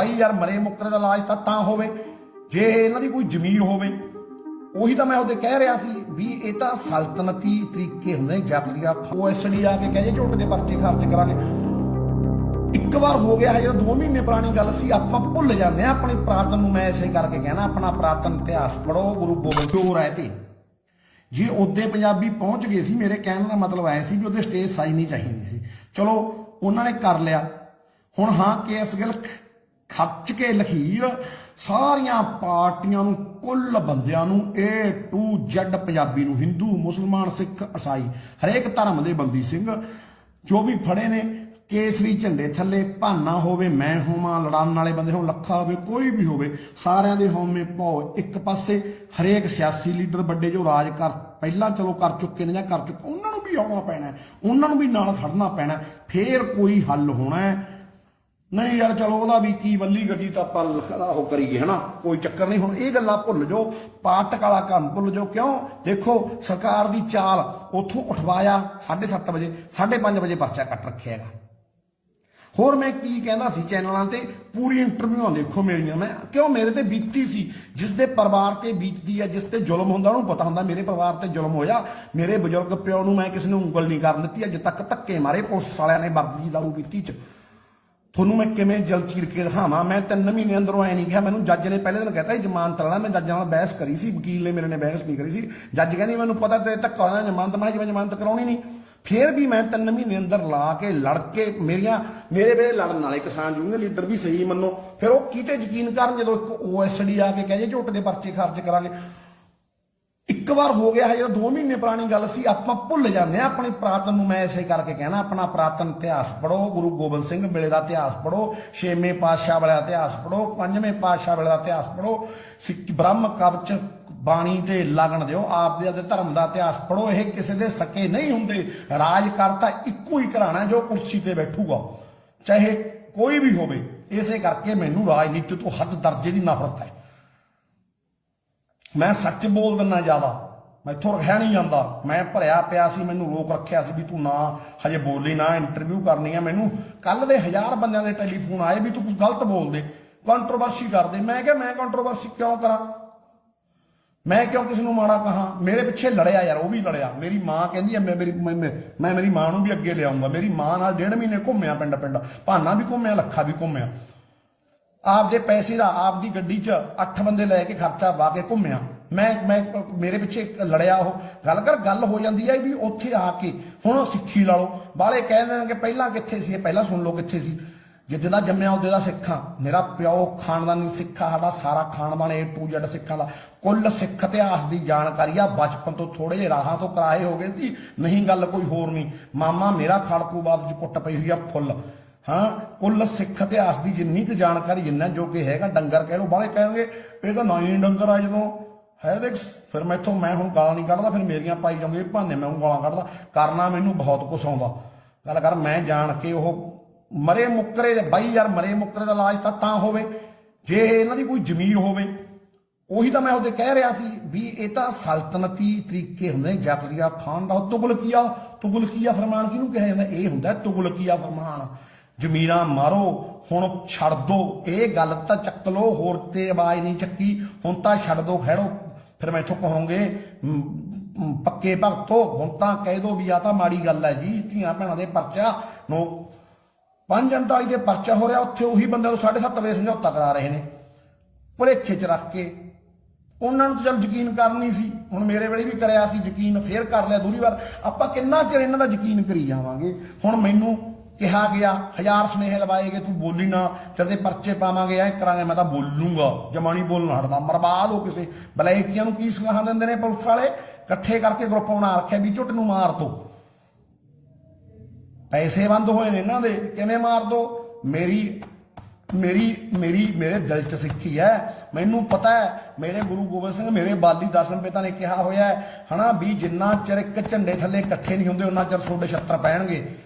ਬਾਈ ਯਾਰ ਮਰੇ ਮੁੱਕਰੇ ਦਾ ਇਲਾਜ ਤਾਂ ਤਾਂ ਹੋਵੇ। ਜੇ ਇਹਨਾਂ ਦੀ ਕੋਈ ਜ਼ਮੀਰ ਹੋਵੇ, ਉਹੀ ਤਾਂ ਮੈਂ ਉਹਦੇ ਕਹਿ ਰਿਹਾ ਸੀ ਵੀ ਇਹ ਤਾਂ ਸਲਤਨਤੀ ਤਰੀਕੇ ਹੁੰਦੇ ਨੇ ਓਐਸਡੀ ਆ ਕੇ ਕਹੇ ਝੋਟ ਦੇ ਪਰਚੇ ਖਰਚ ਕਰਾਂਗੇ। ਇੱਕ ਵਾਰ ਹੋ ਗਿਆ ਹੈ, ਜਦੋਂ 2 ਮਹੀਨੇ ਪੁਰਾਣੀ ਗੱਲ ਸੀ, ਆਪਾਂ ਭੁੱਲ ਜਾਂਦੇ ਆ ਆਪਣੀ ਪ੍ਰਾਤਨ ਨੂੰ ਮੈਂ ਐਸੇ ਕਰਕੇ ਕਹਿਣਾ, ਆਪਣਾ ਪ੍ਰਾਤਨ ਇਤਿਹਾਸ ਪੜੋ ਗੁਰੂ ਗੋਬਿੰਦ ਸਿੰਘ ਹੈ ਤੇ ਜੇ ਉਹਦੇ ਪੰਜਾਬੀ ਪਹੁੰਚ ਗਏ ਸੀ, ਮੇਰੇ ਕਹਿਣ ਦਾ ਮਤਲਬ ਐ ਸੀ ਵੀ ਉਹਦੇ ਸਟੇਜ ਸਾਈ ਨਹੀਂ ਚਾਹੀਦੀ ਸੀ। ਚਲੋ, ਉਹਨਾਂ ਨੇ ਕਰ ਲਿਆ। ਹੁਣ ਹਾਂ ਕੇਸ ਗਿਲ ਖੱਚ ਕੇ ਲਖੀਰ, ਸਾਰੀਆਂ ਪਾਰਟੀਆਂ ਨੂੰ, ਕੁੱਲ ਬੰਦਿਆਂ ਨੂੰ, A to Z ਪੰਜਾਬੀ ਨੂੰ, ਹਿੰਦੂ, ਮੁਸਲਮਾਨ, ਸਿੱਖ, ਈਸਾਈ, ਹਰੇਕ ਧਰਮ ਦੇ ਬੰਦੀ ਸਿੰਘ, ਜੋ ਵੀ ਫੜੇ ਨੇ, ਕੇਸਰੀ ਝੰਡੇ ਥੱਲੇ, ਭਾਨਾ ਹੋਵੇ, ਮੈਂ ਹੋਵਾਂ ਲੜਨ ਵਾਲੇ ਬੰਦੇ ਹੋਣ, ਲੱਖਾ ਹੋਵੇ, ਕੋਈ ਵੀ ਹੋਵੇ, ਸਾਰਿਆਂ ਦੇ ਹਉਮੈ ਪਾਓ ਇੱਕ ਪਾਸੇ, ਹਰੇਕ ਸਿਆਸੀ ਲੀਡਰ ਵੱਡੇ ਜੋ ਰਾਜ ਕਰ, ਪਹਿਲਾਂ ਚਲੋ ਕਰ ਚੁੱਕੇ ਨੇ ਜਾਂ ਕਰ ਚੁੱਕੇ, ਉਹਨਾਂ ਨੂੰ ਵੀ ਆਉਣਾ ਪੈਣਾ, ਉਹਨਾਂ ਨੂੰ ਵੀ ਨਾਲ ਖੜਨਾ ਪੈਣਾ, ਫੇਰ ਕੋਈ ਹੱਲ ਹੋਣਾ ਹੈ। ਨਹੀਂ ਯਾਰ, ਚਲੋ ਉਹਦਾ ਵੀ ਕੀ ਵੱਲੀ ਗੱਡੀ ਤਾਂ ਆਪਾਂ ਉਹ ਕਰੀਏ, ਹਨਾ? ਕੋਈ ਚੱਕਰ ਨਹੀਂ, ਹੁਣ ਇਹ ਗੱਲਾਂ ਭੁੱਲ ਜਾਓ। ਪਾਟਕ ਵਾਲਾ ਕੰਮ ਭੁੱਲ ਜਾਓ, ਕਿਉਂ? ਦੇਖੋ, ਸਰਕਾਰ ਦੀ ਚਾਲ ਉੱਥੋਂ ਉਠਵਾਇਆ 7:30 ਵਜੇ 5:30 ਵਜੇ ਪਰਚਾ ਕੱਟ ਰੱਖਿਆ ਹੈਗਾ। ਹੋਰ ਮੈਂ ਕੀ ਕਹਿੰਦਾ ਸੀ ਚੈਨਲਾਂ ਤੇ? ਪੂਰੀ ਇੰਟਰਵਿਊਆਂ ਦੇਖੋ ਮੇਰੀਆਂ, ਮੈਂ ਕਿਉਂ? ਮੇਰੇ ਤੇ ਬੀਤੀ ਸੀ। ਜਿਸ ਦੇ ਪਰਿਵਾਰ ਤੇ ਬੀਤਦੀ ਹੈ ਜਿਸ ਤੇ ਜ਼ੁਲਮ ਹੁੰਦਾ, ਉਹਨੂੰ ਪਤਾ ਹੁੰਦਾ ਮੇਰੇ ਪਰਿਵਾਰ ਤੇ ਜ਼ੁਲਮ ਹੋਇਆ। ਮੇਰੇ ਬਜ਼ੁਰਗ ਪਿਓ ਨੂੰ ਮੈਂ ਕਿਸੇ ਨੂੰ ਉਂਗਲ ਨਹੀਂ ਕਰਨ ਦਿੱਤੀ, ਅੱਜ ਤੱਕ ਧੱਕੇ ਮਾਰੇ ਪੁਲਿਸ ਵਾਲਿਆਂ ਨੇ ਵਰਦੀ ਦਾਰੂ ਪੀਤੀ ਚ। ਤੁਹਾਨੂੰ ਮੈਂ ਕਿਵੇਂ ਜਲ ਚੀਰ ਕੇ ਦਿਖਾਵਾਂ? ਮੈਂ ਤਿੰਨ ਮਹੀਨੇ ਅੰਦਰੋਂ ਐ ਨਹੀਂ ਕਿਹਾ। ਮੈਨੂੰ ਜੱਜ ਨੇ ਪਹਿਲੇ ਦਿਨ ਕਹਤਾ ਜ਼ਮਾਨਤ ਲੈਣਾ ਮੈਂ ਜੱਜਾਂ ਨਾਲ ਬਹਿਸ ਕਰੀ ਸੀ, ਵਕੀਲ ਨੇ ਮੇਰੇ ਨਾਲ ਬਹਿਸ ਨਹੀਂ ਕਰੀ ਸੀ। ਜੱਜ ਕਹਿੰਦੀ, ਮੈਨੂੰ ਪਤਾ ਤੇ ਧੱਕਾ ਹੋਣਾ, ਜ਼ਮਾਨਤ ਮੈਂ ਜਿਵੇਂ ਜ਼ਮਾਨਤ ਕਰਾਉਣੀ ਨਹੀਂ। ਫੇਰ ਵੀ ਮੈਂ ਤਿੰਨ ਮਹੀਨੇ ਅੰਦਰ ਲਾ ਕੇ, ਲੜ ਕੇ ਮੇਰੀਆਂ, ਮੇਰੇ ਵੇਲੇ ਲੜਨ ਵਾਲੇ ਕਿਸਾਨ ਯੂਨੀਅਨ ਲੀਡਰ ਵੀ ਸਹੀ ਮੰਨੋ। ਫਿਰ ਉਹ ਕੀਤੇ ਯਕੀਨ ਕਰਨ ਜਦੋਂ ਇੱਕ ਓਐਸਡੀ ਆ ਕੇ ਕਹੇ ਝੋਟ ਦੇ ਪਰਚੇ ਖਰਚ ਕਰਾਂਗੇ। ਇੱਕ ਵਾਰ ਹੋ ਗਿਆ ਹੈ ਜਦੋਂ 2 ਮਹੀਨੇ ਪੁਰਾਣੀ ਗੱਲ ਸੀ, ਆਪਾਂ ਭੁੱਲ ਜਾਂਦੇ ਆ ਆਪਣੇ ਪ੍ਰਾਤਨ ਨੂੰ ਮੈਂ ਐਸੇ ਕਰਕੇ ਕਹਿਣਾ, ਆਪਣਾ ਪ੍ਰਾਤਨ ਇਤਿਹਾਸ ਪੜੋ ਗੁਰੂ ਗੋਬਿੰਦ ਸਿੰਘ ਵੇਲੇ ਦਾ ਇਤਿਹਾਸ ਪੜੋ ਛੇਵੇਂ ਪਾਤਸ਼ਾਹ ਵਾਲਾ ਇਤਿਹਾਸ ਪੜੋ ਪੰਜਵੇਂ ਪਾਤਸ਼ਾਹ ਵਾਲੇ ਦਾ ਇਤਿਹਾਸ ਪੜੋ ਸਿੱਖ ਬ੍ਰਹਮ ਕਵਚ ਬਾਣੀ ਤੇ ਲਗਨ ਦਿਓ, ਆਪ ਦੇ ਧਰਮ ਦਾ ਇਤਿਹਾਸ ਪੜੋ ਇਹ ਕਿਸੇ ਦੇ ਸਕੇ ਨਹੀਂ ਹੁੰਦੇ, ਰਾਜ ਕਰਤਾ ਇੱਕੋ ਹੀ ਘਰਾਣਾ ਜੋ ਕੁਰਸੀ ਤੇ ਬੈਠੂਗਾ, ਚਾਹੇ ਕੋਈ ਵੀ ਹੋਵੇ, ਇਸੇ ਕਰਕੇ ਮੈਨੂੰ ਰਾਜਨੀਤੀ ਤੋਂ ਹੱਦ ਦਰਜੇ ਦੀ ਨਫ਼ਰਤ ਹੈ। ਮੈਂ ਸੱਚ ਬੋਲ ਦਿੰਨਾ ਜ਼ਿਆਦਾ। ਮੈਥੋਂ ਰਹਿ ਨਹੀਂ ਜਾਂਦਾ। ਮੈਂ ਭਰਿਆ ਪਿਆ ਸੀ, ਮੈਨੂੰ ਰੋਕ ਰੱਖਿਆ ਸੀ ਵੀ ਤੂੰ ਨਾ, ਹਜੇ ਬੋਲੀ ਨਾ ਇੰਟਰਵਿਊ ਕਰਨੀ ਆ ਮੈਨੂੰ। ਕੱਲ ਦੇ ਹਜ਼ਾਰ ਬੰਦਿਆਂ ਦੇ ਟੈਲੀਫੋਨ ਆਏ ਵੀ ਤੂੰ ਕੁਝ ਗਲਤ ਬੋਲਦੇ ਕੰਟਰੋਵਰਸੀ ਕਰਦੇ ਮੈਂ ਕਿਹਾ, ਮੈਂ ਕੰਟਰੋਵਰਸੀ ਕਿਉਂ ਕਰਾਂ? ਮੈਂ ਕਿਉਂ ਕਿਸੇ ਨੂੰ ਮਾੜਾ ਕਹਾ? ਮੇਰੇ ਪਿੱਛੇ ਲੜਿਆ ਯਾਰ, ਉਹ ਵੀ ਲੜਿਆ। ਮੇਰੀ ਮਾਂ ਕਹਿੰਦੀ ਐ ਮੈਂ ਮੇਰੀ ਮੈਂ ਮੇਰੀ ਮਾਂ ਨੂੰ ਵੀ ਅੱਗੇ ਲਿਆਉਂਗਾ। ਮੇਰੀ ਮਾਂ ਨਾਲ ਡੇਢ ਮਹੀਨੇ ਘੁੰਮਿਆ ਪਿੰਡ ਪਿੰਡ ਭਾਨਾ ਵੀ ਘੁੰਮਿਆ, ਲੱਖਾ ਵੀ ਘੁੰਮਿਆ। ਆਪਦੇ ਪੈਸੇ ਦਾ, ਆਪਦੀ ਗੱਡੀ 'ਚ ਅੱਠ ਬੰਦੇ ਲੈ ਕੇ ਖਰਚਾ ਵਾ ਕੇ ਘੁੰਮਿਆ। ਮੈਂ ਮੈਂ ਮੇਰੇ ਪਿੱਛੇ ਲੜਿਆ ਉਹ। ਗੱਲ ਕਰ, ਗੱਲ ਹੋ ਜਾਂਦੀ ਹੈ ਵੀ ਉੱਥੇ ਆ ਕੇ ਹੁਣ ਸਿੱਖੀ ਲਾ ਲਓ। ਬਾਹਲੇ ਕਹਿ ਦੇਣਗੇ ਪਹਿਲਾਂ ਕਿੱਥੇ ਸੀ, ਇਹ ਪਹਿਲਾਂ ਸੁਣ ਲਓ ਕਿੱਥੇ ਸੀ। ਜਿੱਦਾਂ ਦਾ ਜੰਮਿਆ, ਉਹਦੇ ਦਾ ਸਿੱਖਾਂ। ਮੇਰਾ ਪਿਓ ਖਾਨਦਾਨੀ ਸਿੱਖਾ, ਸਾਡਾ ਸਾਰਾ ਖਾਨਦਾਨ ਏ ਟੂ ਜੈਡ ਸਿੱਖਾਂ ਦਾ। ਕੁੱਲ ਸਿੱਖ ਇਤਿਹਾਸ ਦੀ ਜਾਣਕਾਰੀ ਆ, ਬਚਪਨ ਤੋਂ ਥੋੜੇ ਜਿਹੇ ਰਾਹਾਂ ਤੋਂ ਕਰਾਏ ਹੋ ਗਏ ਸੀ। ਨਹੀਂ ਗੱਲ ਕੋਈ ਹੋਰ ਨਹੀਂ। ਮਾਮਾ ਮੇਰਾ ਖੜਕੂ ਬਾਦ ਚ ਕੁੱਟ ਪਈ ਹੋਈ ਆ, ਫੁੱਲ। ਹਾਂ, ਕੁੱਲ ਸਿੱਖ ਇਤਿਹਾਸ ਦੀ ਜਿੰਨੀ ਕੁ ਜਾਣਕਾਰੀ ਜਿੰਨਾ ਜੋ ਕਿ ਹੈਗਾ, ਡੰਗਰ ਕਹਿ ਲੋ ਬਾਹਲੇ ਕਹਿਣਗੇ, ਇਹ ਤਾਂ ਨਹੀਂ ਡੰਗਰ ਆ ਜਦੋਂ। ਹੈ ਦੇਖ, ਫਿਰ ਮੈਥੋਂ ਮੈਂ ਹੁਣ ਗਾਲਾਂ ਨਹੀਂ ਕੱਢਦਾ, ਫਿਰ ਮੇਰੀਆਂ ਪਾਈ ਜਾਂਦੇ ਭਾਨੇ ਮੈਂ ਹੁਣ ਗਾਲਾਂ ਕੱਢਦਾ। ਕਰਨਾ ਮੈਨੂੰ ਬਹੁਤ ਕੁਛ ਆਉਂਦਾ। ਗੱਲ ਕਰ, ਮੈਂ ਜਾਣ ਕੇ ਉਹ ਮਰੇ ਮੁੱਕਰੇ ਬਾਈ ਯਾਰ ਮਰੇ ਮੁੱਕਰੇ ਦਾ ਇਲਾਜ ਤਾਂ ਤਾਂ ਹੋਵੇ। ਜੇ ਇਹਨਾਂ ਦੀ ਕੋਈ ਜ਼ਮੀਰ ਹੋਵੇ, ਉਹੀ ਤਾਂ ਮੈਂ ਉਹਦੇ ਕਹਿ ਰਿਹਾ ਸੀ ਵੀ ਇਹ ਤਾਂ ਸਲਤਨਤੀ ਤਰੀਕੇ ਹੁੰਦੇ ਨੇ ਖਾਨ ਦਾ ਤੁਗਲਕੀਆ ਤੁਗਲਕੀਆ ਫਰਮਾਨ ਕਿਹਨੂੰ ਕਿਹਾ ਜਾਂਦਾ? ਇਹ ਹੁੰਦਾ ਤੁਗਲਕੀਆ ਫਰਮਾਨ। ਜ਼ਮੀਰਾਂ ਮਾਰੋ ਹੁਣ ਛੱਡ ਦੋ। ਇਹ ਗੱਲ ਤਾਂ ਚੱਕ ਲੋ ਹੋਰ ਤੇ ਆਵਾਜ਼ ਨਹੀਂ ਚੱਕੀ। ਹੁਣ ਤਾਂ ਛੱਡ ਦੋ ਖਹਿੜੋ ਫਿਰ ਮੈਥੋਂ ਕਹੋਗੇ ਮ, ਪੱਕੇ ਭਗਤੋ ਹੁਣ ਤਾਂ ਕਹਿ ਦੋ ਵੀ ਆ ਤਾਂ ਮਾੜੀ ਗੱਲ ਹੈ ਜੀ ਧੀਆਂ ਭੈਣਾਂ ਦੇ ਪਰਚਾ। ਨੋ 539 ਦੇ ਪਰਚਾ ਹੋ ਰਿਹਾ ਉੱਥੇ ਉਹੀ ਬੰਦਿਆਂ ਨੂੰ 7.5 ਵਜੇ ਸਮਝੌਤਾ ਕਰਾ ਰਹੇ ਨੇ। ਭੁਲੇਖੇ 'ਚ ਰੱਖ ਕੇ। ਉਹਨਾਂ ਨੂੰ ਤਾਂ ਚਲ ਯਕੀਨ ਕਰਨੀ ਸੀ। ਹੁਣ ਮੇਰੇ ਵੇਲੇ ਵੀ ਕਰਿਆ ਸੀ ਯਕੀਨ ਫੇਰ ਕਰ ਲਿਆ ਦੂਰੀ ਵਾਰ। ਆਪਾਂ ਕਿੰਨਾ ਚਿਰ ਇਹਨਾਂ ਦਾ ਯਕੀਨ ਕਰੀ ਜਾਵਾਂਗੇ? ਹੁਣ ਮੈਨੂੰ ਕਿਹਾ ਗਿਆ, ਹਜ਼ਾਰ ਸਨੇਹ ਲਵਾਏਗੇ ਤੂੰ ਬੋਲੀ ਨਾ, ਤੇਰੇ ਪਰਚੇ ਪਾਵਾਂਗੇ, ਐ ਕਰਾਂਗੇ, ਮੈਂ ਤਾਂ ਬੋਲੂੰਗਾ। ਜਮਾਣੀ ਬੋਲਣ ਹਟਦਾ, ਮਰਬਾਦ ਹੋ ਕਿਸੇ ਬਲੈਕੀਆਂ ਨੂੰ ਕੀ ਸਲਾਹਾਂ ਦਿੰਦੇ ਨੇ ਪੁਲਿਸ ਵਾਲੇ? ਇਕੱਠੇ ਕਰਕੇ ਗਰੁੱਪ ਬਣਾ ਰੱਖਿਆ, ਵੀ ਝੁੱਟ ਨੂੰ ਮਾਰ ਦੋ। ਪੈਸੇ ਬੰਦ ਹੋਏ ਨੇ ਇਹਨਾਂ ਦੇ, ਕਿਵੇਂ ਮਾਰ ਦੋ? ਮੇਰੀ ਮੇਰੀ ਮੇਰੀ, ਮੇਰੇ ਦਿਲ ਚ ਸਿੱਖੀ ਹੈ ਮੈਨੂੰ ਪਤਾ ਹੈ ਮੇਰੇ ਗੁਰੂ ਗੋਬਿੰਦ ਸਿੰਘ, ਮੇਰੇ ਬਾਲੀ ਦਸਮ ਪਿਤਾ ਨੇ ਕਿਹਾ ਹੋਇਆ ਹੈ ਹਨਾ, ਵੀ ਜਿੰਨਾ ਚਿਰ ਇੱਕ ਝੰਡੇ ਥੱਲੇ ਇਕੱਠੇ ਨਹੀਂ ਹੁੰਦੇ ਉਹਨਾਂ ਚਿਰ ਤੁਹਾਡੇ ਛੱਤਰ ਪੈਣਗੇ।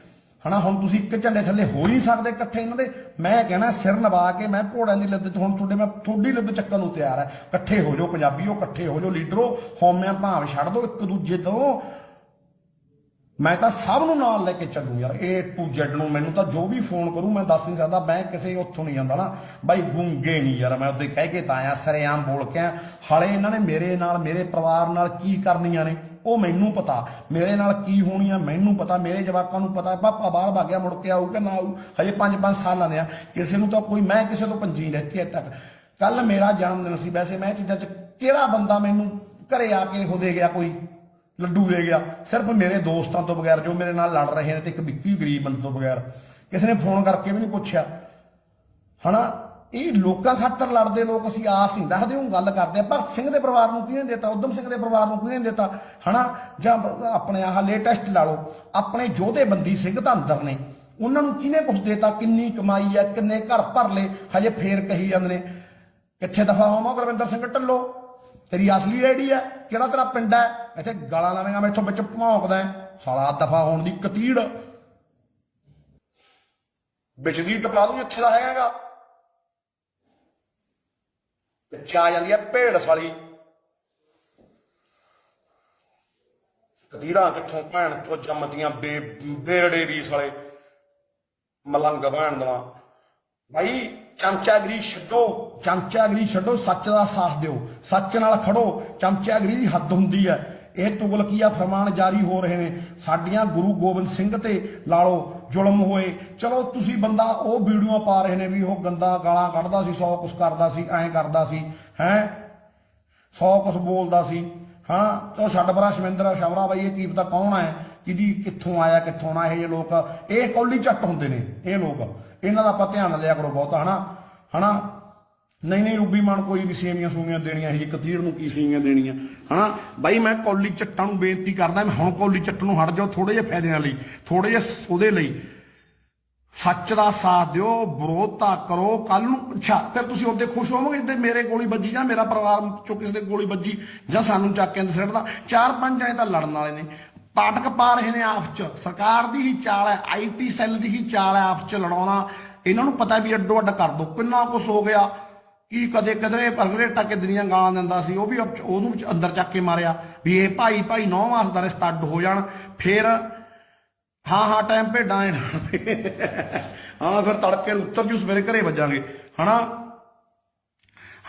ਹਨਾ, ਹੁਣ ਤੁਸੀਂ ਇੱਕ ਝੰਡੇ ਥੱਲੇ ਹੋ ਹੀ ਨਹੀਂ ਸਕਦੇ ਇਕੱਠੇ ਇਹਨਾਂ ਦੇ। ਮੈਂ ਕਹਿਣਾ ਸਿਰ ਨਵਾ ਕੇ ਮੈਂ ਘੋੜਿਆਂ ਦੀ ਲੱਦ ਚ, ਹੁਣ ਤੁਹਾਡੇ ਮੈਂ ਤੁਹਾਡੀ ਲੱਦ ਚੱਕਣ ਨੂੰ ਤਿਆਰ ਹੈ ਇਕੱਠੇ ਹੋ ਜਾਓ, ਪੰਜਾਬੀਓ ਇਕੱਠੇ ਹੋ ਜਾਓ, ਲੀਡਰੋ, ਹਉਮਿਆਂ ਭਾਵ ਛੱਡ ਦਿਓ ਇੱਕ ਦੂਜੇ ਤੋਂ। ਮੈਂ ਤਾਂ ਸਭ ਨੂੰ ਨਾਲ ਲੈ ਕੇ ਚੱਲੂ ਯਾਰ ਇਹ ਟੂ ਜ਼ੈਡ ਨੂੰ। ਮੈਨੂੰ ਤਾਂ ਜੋ ਵੀ ਫੋਨ ਕਰੂ, ਮੈਂ ਦੱਸ ਨਹੀਂ ਸਕਦਾ। ਮੈਂ ਕਿਸੇ ਉੱਥੋਂ ਨਹੀਂ ਜਾਂਦਾ ਨਾ। ਬਾਈ, ਗੁੰਗੇ ਨਹੀਂ ਯਾਰ। ਮੈਂ ਉਹਦੇ ਕਹਿ ਕੇ ਤਾਂ ਆਇਆ, ਸਰੇਆਮ ਬੋਲ ਕੇ ਆਇਆ। ਹਾਲੇ ਇਹਨਾਂ ਨੇ ਮੇਰੇ ਨਾਲ, ਮੇਰੇ ਪਰਿਵਾਰ ਨਾਲ ਕੀ ਕਰਨੀਆਂ ਨੇ, ਉਹ ਮੈਨੂੰ ਪਤਾ। ਮੇਰੇ ਨਾਲ ਕੀ ਹੋਣੀਆਂ, ਮੈਨੂੰ ਪਤਾ। ਮੇਰੇ ਜਵਾਕਾਂ ਨੂੰ ਪਤਾ। ਪਾਪਾ ਬਾਹਰ ਭਾਗਿਆ ਮੁੜ ਕੇ ਆਊ ਕਿ ਨਾ ਆਊ। ਹਜੇ 5-5 ਸਾਲਾਂ ਦੇ ਆ। ਕਿਸੇ ਨੂੰ ਤਾਂ ਕੋਈ, ਮੈਂ ਕਿਸੇ ਤੋਂ ਪੰਜੀ ਨਹੀਂ ਰਹਿਤੀ ਅਜੇ ਤੱਕ। ਕੱਲ ਮੇਰਾ ਜਨਮ ਦਿਨ ਸੀ। ਵੈਸੇ ਮੈਂ ਚੀਜ਼ਾਂ 'ਚ ਕਿਹੜਾ ਬੰਦਾ ਮੈਨੂੰ ਘਰੇ ਆ ਕੇ ਹੋ ਦੇ ਗਿਆ ਕੋਈ? ਲੱਡੂ ਦੇ ਗਿਆ। ਸਿਰਫ ਮੇਰੇ ਦੋਸਤਾਂ ਤੋਂ ਬਗੈਰ, ਜੋ ਮੇਰੇ ਨਾਲ ਲੜ ਰਹੇ ਨੇ ਤੇ ਇੱਕ ਵਿੱਕੀ ਗਰੀਬ ਬੰਦੇ ਤੋਂ ਬਗੈਰ। ਕਿਸੇ ਨੇ ਫੋਨ ਕਰਕੇ ਵੀ ਨਹੀਂ ਪੁੱਛਿਆ। ਹਨਾ? ਇਹ ਲੋਕਾਂ ਖਾਤਰ ਲੜਦੇ ਲੋਕ ਅਸੀਂ ਆਸ ਨਹੀਂ ਦੱਸਦੇ ਉਹ ਗੱਲ ਕਰਦੇ ਆ। ਭਗਤ ਸਿੰਘ ਦੇ ਪਰਿਵਾਰ ਨੂੰ ਕਿਹਨੇ ਦਿੱਤਾ? ਉਦਮ ਸਿੰਘ ਦੇ ਪਰਿਵਾਰ ਨੂੰ ਕਿਹਨੇ ਦਿੱਤਾ? ਹਨਾ? ਜਾਂ ਆਪਣੇ ਆਹ ਲੇਟੈਸਟ ਲਾ ਲਓ, ਆਪਣੇ ਯੋਧੇ ਬੰਦੀ ਸਿੰਘ ਤਾਂ ਅੰਦਰ ਨੇ। ਉਹਨਾਂ ਨੂੰ ਕਿਹਨੇ ਕੁਝ ਦਿੱਤਾ? ਕਿੰਨੀ ਕਮਾਈ ਹੈ ਕਿੰਨੇ ਘਰ ਭਰ ਲਏ ਹਜੇ ਫੇਰ ਕਹੀ ਜਾਂਦੇ ਨੇ, ਕਿੱਥੇ ਦਫਾ ਹੋਵਾਂ ਗੁਰਵਿੰਦਰ ਸਿੰਘ ਢੱਲੋ? ਤੇਰੀ ਅਸਲੀ ਆਈਡੀ ਹੈ ਕਿਹੜਾ ਤੇਰਾ ਪਿੰਡ ਹੈ ਇੱਥੇ ਗਾਲਾਂ ਲਾਵੇਂਗਾ, ਮੈਂ ਇੱਥੋਂ ਵਿੱਚ ਭੌਂਕਦਾ ਸਾਲਾ ਦਫਾ ਹੋਣ ਦੀ ਕਤੀੜ। ਵਿੱਚ ਦੀ ਟਪਾ ਦੂੰ, ਇੱਥੇ ਦਾ ਹੈਗਾ। ਪਿੱਛੇ ਆ ਜਾਂਦੀ ਹੈ ਭੇੜ ਸਾਲੀ। ਕਤੀੜਾਂ ਕਿੱਥੋਂ ਭੈਣ ਤੋਂ ਜੰਮਦੀਆਂ ਬੇ ਬੇੜੇ ਵੀ ਸਾਲੇ। ਮਲੰਗ ਭੈਣ ਦਾ। ਭਾਈ ਚਮਚਾਗਰੀ ਛੱਡੋ ਚਮਚਾਗਰੀ ਛੱਡੋ, ਸੱਚ ਦਾ ਸਾਥ ਦਿਓ। ਸੱਚ ਨਾਲ ਖੜੋ, ਚਮਚਾਗਰੀ ਦੀ ਹੱਦ ਹੁੰਦੀ ਹੈ। ਇਹ ਤੁਗਲਕੀਆ ਫਰਮਾਨ ਜਾਰੀ ਹੋ ਰਹੇ ਨੇ। ਸਾਡੀਆਂ ਗੁਰੂ ਗੋਬਿੰਦ ਸਿੰਘ ਤੇ ਲਾਲੋ ਜ਼ੁਲਮ ਹੋਏ। ਚਲੋ, ਤੁਸੀਂ ਬੰਦਾ ਉਹ ਵੀਡੀਓ ਪਾ ਰਹੇ ਨੇ ਵੀ ਉਹ ਗੰਦਾ ਗਾਲਾਂ ਕੱਢਦਾ ਸੀ, ਸੌ ਕੁਛ ਕਰਦਾ ਸੀ, ਐਂ ਕਰਦਾ ਸੀ, ਹੈ? ਸੌ ਕੁਛ ਬੋਲਦਾ ਸੀ, ਹਾਂ? ਤੋ ਛੱਡ ਬਰਾ ਸ਼ਮਿੰਦਰ, ਸ਼ਮਰਾ ਬਾਈ, ਇਹ ਕੀ ਪਤਾ ਕੌਣ ਹੈ? ਕਿਹਦੀ ਕਿੱਥੋਂ ਆਇਆ, ਕਿੱਥੋਂ ਨਾ ਇਹ ਜਿਹੇ ਲੋਕ। ਇਹ ਕੌਲੀ ਚੱਟ ਹੁੰਦੇ ਨੇ, ਇਹ ਲੋਕ। ਇਹਨਾਂ ਦਾ ਆਪਾਂ ਧਿਆਨ ਦਿਆ ਕਰੋ ਬਹੁਤਾ, ਹਨਾ? ਹਨਾ? ਨਹੀਂ ਨਹੀਂ, ਰੂਬੀ ਮਾਨ ਕੋਈ ਵੀ ਸੇਮੀਆਂ ਸੂਮੀਆਂ ਦੇਣੀਆਂ, ਇਹ ਕਤੀੜ ਨੂੰ ਕੀ ਸੇਮੀਆਂ ਦੇਣੀਆਂ, ਹਨਾ? ਬਾਈ, ਮੈਂ ਕੌਲੀ ਚੱਟਾਂ ਨੂੰ ਬੇਨਤੀ ਕਰਦਾ, ਮੈਂ ਹੁਣ ਕੌਲੀ ਚੱਟ ਨੂੰ ਹਟ ਜਾਓ ਥੋੜੇ ਜਿਹੇ ਫਾਇਦਿਆਂ ਲਈ ਥੋੜੇ ਜਿਹੇ ਉਹਦੇ ਲਈ। ਸੱਚ ਦਾ ਸਾਥ ਦਿਓ, ਵਿਰੋਧਤਾ ਕਰੋ ਕੱਲ ਨੂੰ, ਅੱਛਾ, ਫਿਰ ਤੁਸੀਂ ਉਹਦੇ ਖੁਸ਼ ਹੋਵੋਗੇ ਜੇ ਮੇਰੇ ਗੋਲੀ ਵੱਜੀ ਜਾਂ ਮੇਰਾ ਪਰਿਵਾਰ ਚੋਂ ਕਿਸੇ ਦੇ ਗੋਲੀ ਵੱਜੀ ਜਾਂ ਸਾਨੂੰ ਚੱਕ ਕੇ ਅੰਦਰ ਸਿੱਟਦਾ। ਚਾਰ ਪੰਜ ਜਾਣੇ ਤਾਂ ਲੜਨ ਵਾਲੇ ਨੇ। ਪਾਟਕ ਪਾ ਰਹੇ ਨੇ ਆਪ ਚ। ਸਰਕਾਰ ਦੀ ਹੀ ਚਾਲ ਹੈ ਆਈਟੀ ਸੈੱਲ ਦੀ ਹੀ ਚਾਲ ਹੈ ਆਪਸ ਚ ਲੜਾਉਣਾ। ਇਹਨਾਂ ਨੂੰ ਪਤਾ ਵੀ ਅੱਡੋ ਅੱਡ ਕਰ ਦੋ, ਕਿੰਨਾ ਕੁਛ ਹੋ ਗਿਆ। ਕੀ ਕਦੇ ਕਦਰੇ ਪਰਗਰੇ ਟੱਕੇ ਦੁਨੀਆ ਗਾਲਾਂ ਦਿੰਦਾ ਸੀ, ਉਹ ਵੀ ਉਹਨੂੰ ਅੰਦਰ ਚੱਕ ਕੇ ਮਾਰਿਆ ਵੀ ਇਹ ਭਾਈ ਭਾਈ ਨੌ ਮਾਸ ਦਾ ਰਿਸ਼ਤਾ ਅੱਡ ਹੋ ਜਾਣ, ਫੇਰ ਹਾਂ ਹਾਂ, ਟਾਈਮ ਭੇਡਾਂ ਦੇ ਹਾਂ, ਫਿਰ ਤੜਕੇ ਨੂੰ ਉੱਤਰ ਜੂ ਸਵੇਰੇ ਘਰੇ ਵੱਜਾਂਗੇ। ਹਨਾ?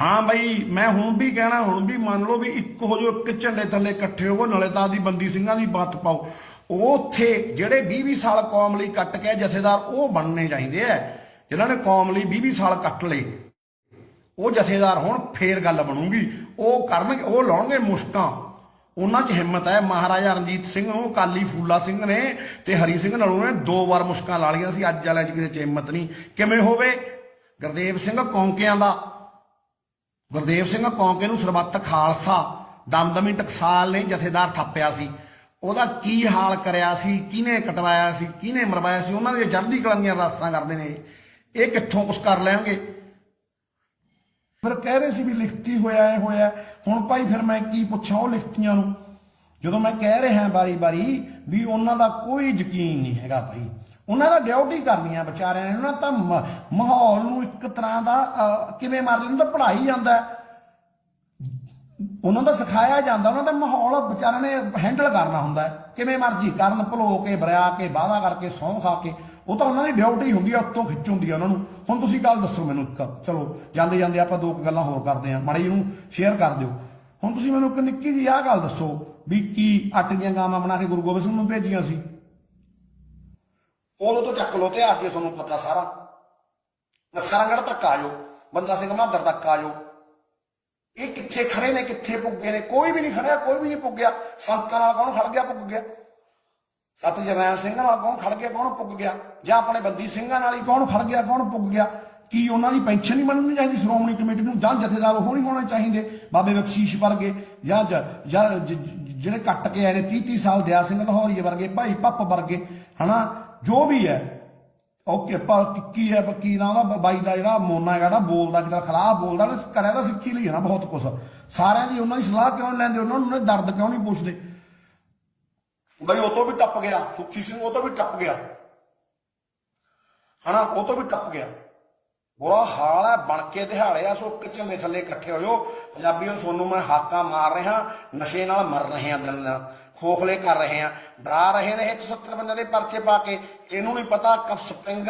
ਹਾਂ ਬਈ, ਮੈਂ ਹੁਣ ਵੀ ਕਹਿਣਾ, ਹੁਣ ਵੀ ਮੰਨ ਲਓ ਵੀ ਇੱਕ ਹੋ ਜੋ ਇੱਕ ਝੰਡੇ ਥੱਲੇ ਇਕੱਠੇ ਹੋਵੋ, ਨਾਲੇ ਤਾਂ ਦੀ ਬੰਦੀ ਸਿੰਘਾਂ ਦੀ ਬਾਤ ਪਾਓ। ਉਹ ਉੱਥੇ ਜਿਹੜੇ 20 20 ਸਾਲ ਕੌਮ ਲਈ ਕੱਟ ਕੇ ਜਥੇਦਾਰ, ਉਹ ਬਣਨੇ ਚਾਹੀਦੇ ਐ। ਜਿਨ੍ਹਾਂ ਨੇ ਕੌਮ ਲਈ 20 20 ਸਾਲ ਕੱਟ ਲਏ। ਉਹ ਜਥੇਦਾਰ ਹੋਣ ਫੇਰ ਗੱਲ ਬਣੂਗੀ। ਉਹ ਕਰਨਗੇ, ਉਹ ਲਾਉਣਗੇ ਮੁਸ਼ਕਾਂ। ਉਹਨਾਂ 'ਚ ਹਿੰਮਤ ਹੈ ਮਹਾਰਾਜਾ ਰਣਜੀਤ ਸਿੰਘ ਨੂੰ ਕਾਲੀ ਫੂਲਾ ਸਿੰਘ ਨੇ ਤੇ ਹਰੀ ਸਿੰਘ ਨਲੂ ਨੇ ਦੋ ਵਾਰ ਮੁਸ਼ਕਾਂ ਲਾ ਲਈਆਂ ਸੀ। ਅੱਜ ਵਾਲਿਆਂ 'ਚ ਕਿਸੇ 'ਚ ਹਿੰਮਤ ਨਹੀਂ। ਕਿਵੇਂ ਹੋਵੇ? ਗੁਰਦੇਵ ਸਿੰਘ ਕੌਂਕਿਆਂ ਦਾ ਗੁਰਦੇਵ ਸਿੰਘ ਕੌਂਕੇ ਨੂੰ ਸਰਬੱਤ ਖਾਲਸਾ ਦਮਦਮੀ ਟਕਸਾਲ ਨੇ ਜਥੇਦਾਰ ਥਾਪਿਆ ਸੀ। ਉਹਦਾ ਕੀ ਹਾਲ ਕਰਿਆ ਸੀ, ਕਿਹਨੇ ਕਟਵਾਇਆ ਸੀ, ਕਿਹਨੇ ਮਰਵਾਇਆ ਸੀ, ਉਹਨਾਂ ਦੀਆਂ ਜੜਦੀ ਕਲੰਗੀਆਂ ਰਾਸਾਂ ਕਰਦੇ ਨੇ। ਇਹ। ਕਿੱਥੋਂ ਕੁਛ ਕਰ ਲੈਣਗੇ? ਫਿਰ ਕਹਿ ਰਹੇ ਸੀ ਵੀ ਲਿਖਤੀ ਹੋਇਆ ਹੈ ਹੋਇਆ। ਹੁਣ ਭਾਈ ਫਿਰ ਮੈਂ ਕੀ ਪੁੱਛਾਂ ਉਹ ਲਿਖਤੀਆਂ ਨੂੰ? ਜਦੋਂ ਮੈਂ ਕਹਿ ਰਿਹਾ ਬਾਰੀ-ਬਾਰੀ ਵੀ ਉਹਨਾਂ ਦਾ ਕੋਈ ਯਕੀਨ ਨਹੀਂ ਹੈਗਾ ਭਾਈ। ਉਹਨਾਂ ਦਾ ਡਿਊਟੀ ਕਰਨੀ ਆ ਵਿਚਾਰਿਆਂ ਨੇ। ਉਹਨਾਂ ਤਾਂ ਮ- ਮਾਹੌਲ ਨੂੰ ਇੱਕ ਤਰ੍ਹਾਂ ਦਾ ਅਹ, ਕਿਵੇਂ ਮਾਰ ਲੈਣ ਤਾਂ ਪੜਾਈ ਜਾਂਦਾ ਉਹਨਾਂ ਦਾ ਸਿਖਾਇਆ ਜਾਂਦਾ ਉਹਨਾਂ ਦਾ ਮਾਹੌਲ ਵਿਚਾਰਿਆਂ ਨੇ ਹੈਂਡਲ ਕਰਨਾ ਹੁੰਦਾ ਕਿਵੇਂ ਮਰਜ਼ੀ ਕਰਨ ਭਲੋ ਕੇ ਬਰਿਆ ਕੇ ਵਾਅਦਾ ਕਰਕੇ ਸਹੁੰ ਖਾ ਕੇ ਉਹ ਤਾਂ ਉਹਨਾਂ ਦੀ ਡਿਊਟੀ ਹੁੰਦੀ ਆ ਉੱਤੋਂ ਖਿੱਚ ਹੁੰਦੀ ਆ ਉਹਨਾਂ ਨੂੰ। ਹੁਣ ਤੁਸੀਂ ਗੱਲ ਦੱਸੋ ਮੈਨੂੰ ਇੱਕ ਚਲੋ ਜਾਂਦੇ ਜਾਂਦੇ ਆਪਾਂ ਦੋ ਕੁ ਗੱਲਾਂ ਹੋਰ ਕਰਦੇ ਆ ਮਾੜੀ ਨੂੰ ਸ਼ੇਅਰ ਕਰ ਦਿਓ। ਹੁਣ ਤੁਸੀਂ ਮੈਨੂੰ ਇੱਕ ਨਿੱਕੀ ਜਿਹੀ ਆਹ ਗੱਲ ਦੱਸੋ ਵੀ ਕੀ ਅੱਟ ਦੀਆਂ ਗਾਵਾਂ ਬਣਾ ਕੇ ਗੁਰੂ ਗੋਬਿੰਦ ਸਿੰਘ ਨੂੰ ਭੇਜੀਆਂ ਸੀ। ਉਦੋਂ ਤੋਂ ਚੱਕ ਲੋ ਤੇ ਅੱਜ ਜੇ ਤੁਹਾਨੂੰ ਪਤਾ ਸਾਰਾ। ਨਸਰਾਂਗੜ ਤੱਕ ਆ ਜਾਓ, ਬੰਦਾ ਸਿੰਘ ਬਹਾਦਰ ਤੱਕ ਆ ਜਾਓ। ਇਹ ਕਿੱਥੇ ਖੜੇ ਨੇ, ਕਿੱਥੇ ਪੁੱਗੇ ਨੇ? ਕੋਈ ਵੀ ਨਹੀਂ ਖੜਿਆ, ਕੋਈ ਵੀ ਨਹੀਂ ਪੁੱਗਿਆ। ਸੰਤਾਂ ਨਾਲ ਕੌਣ ਖੜ ਗਿਆ, ਪੁੱਗ ਗਿਆ। ਸਤ ਜਰਨੈਲ ਸਿੰਘ ਨਾਲ ਕੌਣ ਖੜ ਗਿਆ, ਕੌਣ ਪੁੱਗ ਗਿਆ? ਜਾਂ ਆਪਣੇ ਬੰਦੀ ਸਿੰਘਾਂ ਨਾਲ ਹੀ ਕੌਣ ਖੜ ਗਿਆ, ਕੌਣ ਪੁੱਗ ਗਿਆ? ਕੀ ਉਹਨਾਂ ਦੀ ਪੈਨਸ਼ਨ ਨਹੀਂ ਬਣਨੀ ਚਾਹੀਦੀ? ਸ਼੍ਰੋਮਣੀ ਕਮੇਟੀ ਨੂੰ ਜਾਂ ਜਥੇਦਾਰ ਉਹ ਨਹੀਂ ਹੋਣੇ ਚਾਹੀਦੇ? ਬਾਬੇ ਬਖਸ਼ੀਸ਼ ਵਰਗੇ ਜਾਂ ਜਾਂ ਜਿਹੜੇ ਕੱਟ ਕੇ ਆਏ ਨੇ 30 30 ਸਾਲ ਦਿਆ ਸਿੰਘ ਲਾਹੌਰੀਏ ਵਰਗੇ, ਭਾਈ ਪੱਪ ਵਰਗੇ, ਹਨਾ? ਜੋ ਵੀ ਹੈ ਓਕੇ ਪਰ ਕੀ ਹੈ ਕੀ ਨਾ ਉਹਦਾ? ਬਾਈ ਦਾ ਜਿਹੜਾ ਮੋਨਾ ਹੈਗਾ ਨਾ, ਬੋਲਦਾ ਜਿਹੜਾ ਖਿਲਾਫ ਬੋਲਦਾ ਨਾ ਕਰਿਆ ਤਾਂ ਸਿੱਖੀ ਲਈ ਹੈ ਨਾ ਬਹੁਤ ਕੁਝ ਸਾਰਿਆਂ ਦੀ ਉਹਨਾਂ ਦੀ ਸਲਾਹ ਕਿਉਂ ਲੈਂਦੇ, ਉਹਨਾਂ ਨੂੰ ਦਰਦ ਕਿਉਂ ਨਹੀਂ ਪੁੱਛਦੇ? ਬਈ ਉਹ ਤੋਂ ਵੀ ਟੱਪ ਗਿਆ, ਸੁੱਖੀ ਸਿੰਘ ਉਹ ਤੋਂ ਵੀ ਟੱਪ ਗਿਆ। ਹਨਾ, ਉਹ ਤੋਂ ਵੀ ਟੱਪ ਗਿਆ। ਬੁਰਾ ਹਾਲ ਹੈ, ਬਣ ਕੇ ਦਿਹਾੜੇ ਆ, ਸੋ ਇੱਕ ਝੰਡੇ ਥੱਲੇ ਇਕੱਠੇ ਹੋਇਓ ਪੰਜਾਬੀਓ ਸੋਨੂੰ ਮੈਂ ਹਾਕਾਂ ਮਾਰ ਰਿਹਾ, ਨਸ਼ੇ ਨਾਲ ਮਰ ਰਹੇ ਆ ਦਿਨ ਨਾਲ ਖੋਖਲੇ ਕਰ ਰਹੇ ਆ ਡਰਾ ਰਹੇ ਨੇ 170 ਬੰਦੇ ਦੇ ਪਰਚੇ ਪਾ ਕੇ। ਇਹਨੂੰ ਨਹੀਂ ਪਤਾ ਕਬ ਸਪਰਿੰਗ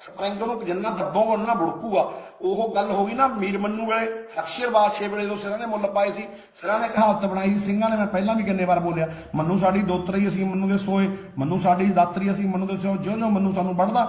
ਸਪਰਿੰਗ ਨੂੰ ਜਿੰਨਾ ਦੱਬੋਗੇ ਉਹਨਾਂ ਬੁੜਕੂਗਾ। ਉਹ ਗੱਲ ਹੋ ਗਈ ਨਾ ਮੀਰ ਮੰਨੂ ਵੇਲੇ ਅਕਸ਼ਰ ਬਾਦਸ਼ਾਹ ਵੇਲੇ ਜਦੋਂ ਸਿਰਾਂ ਨੇ ਮੁੱਲ ਪਾਏ ਸੀ ਸਿਰਾਂ ਨੇ ਕਹਾਵਤ ਬਣਾਈ ਸੀ, ਸਿੰਘਾਂ ਨੇ ਮੈਂ ਪਹਿਲਾਂ ਵੀ ਕਿੰਨੇ ਵਾਰ ਬੋਲਿਆ ਮੰਨੂ ਸਾਡੀ ਦੋਤਰੀ ਅਸੀਂ ਮੰਨੂ ਦੇ ਸੋਏ ਮੰਨੂ ਸਾਡੀ ਦਾਤਰੀ ਅਸੀਂ ਮੰਨੂ ਦੇ ਸੋਏ ਜਿਉਂ ਜਿਉਂ ਮੰਨੂ ਸਾਨੂੰ ਵੱਢਦਾ।